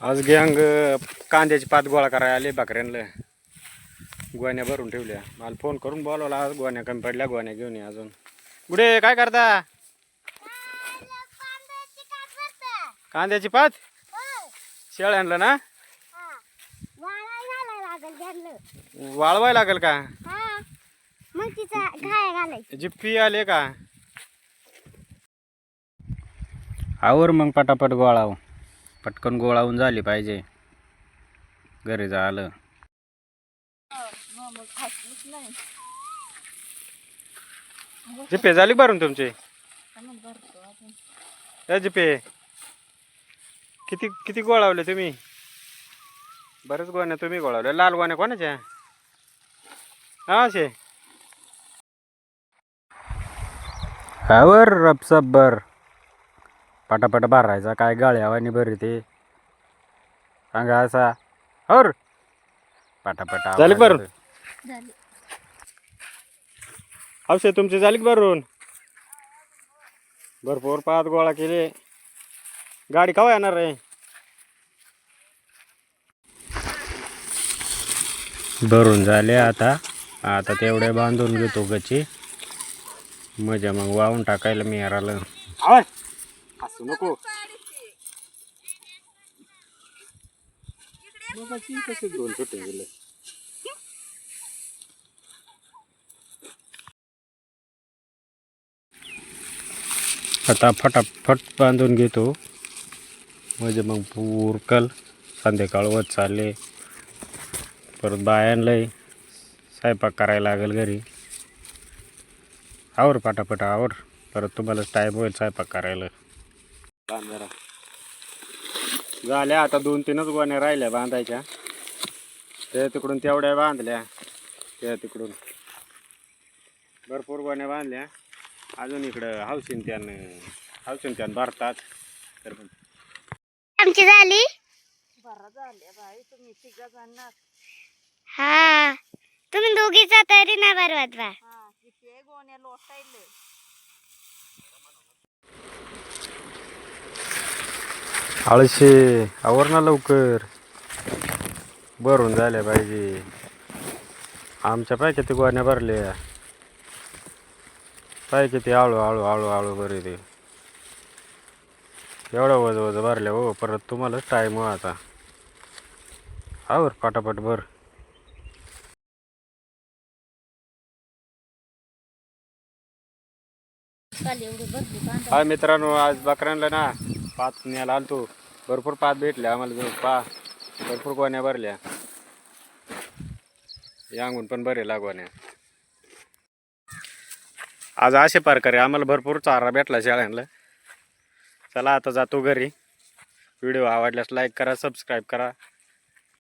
आज गँग कांद्याची पात गोळा करायला आले बकऱ्यांना गोण्या भरून ठेवल्या. मला फोन करून बोलवला आज गोण्या कमी पडल्या गोण्या घेऊन ये अजून. गुडे काय करता? कांद्याची पात? शेळ आणलं ना? वाळवाय लागेल का? जिप्पी आले का? आवर मग पटापट गोळाव हो. पटकन गोळावून झाली पाहिजे. घरी झालं जिपे झाली भरून तुमची? जिपे. किती किती गोळावले तुम्ही? बरेच गोण्या तुम्ही गोळावल्या. लाल गोण्या कोणाच्या? हा असे हावर रपसब्बर पटापट भरायचा काय गाळ्यावानी भरी ते. सांगा असा. और पटापट झाली भरून? झाली. औषध तुमची झाली का भरून? भरपूर पाच गोळा केले. गाडी केव्हा येणार आहे? भरून झाले आता. आता तेवढे बांधून घेतो गची मजा मग वाहून टाकायला मी याराला असू नको. कसे दोन सुटे गेले आता फटाफट बांधून घेतो. म्हणजे मग उरकल संध्याकाळ होत चालले. परत बायांलाही स्वयंपाक करायला लागेल घरी. आवर पटापट आवर. परत तुम्हाला टाईम होईल स्वयंपाक करायला. बांध जरा झाल्या आता दोन तीनच गोण्या राहिल्या बांधायच्या. ते तिकडून तेवढ्या बांधल्या. त्या तिकडून. भरपूर गोण्या बांधल्या. अजून इकडं हावशीन त्यानं हावशीन त्यानं भरतात. तर पण आमची झाली? हा. तुम्ही दोघीचा तरी ना बरवत बा आळशे आवर ना लवकर. भरून झाल्या पाहिजे. आमच्या पाय किती गोण्या भरल्या. पाय किती आळू आळू आळू आळू बरे ते. एवढं वज वज भरल्या हो परत तुम्हालाच टाईम हो आता. आवर पटापट भर. हा मित्रांनो आज बकऱ्यांना ना पाच न्यायला आलतो. भरपूर पात भेटल्या आम्हाला जो पा भरपूर गोण्या भरल्या. यांगून पण बरे लागवण्या आज असे प्रकारे आम्हाला भरपूर चारा भेटला शाळांना चला आता जातो घरी. व्हिडिओ आवडल्यास लाईक करा सबस्क्राईब करा.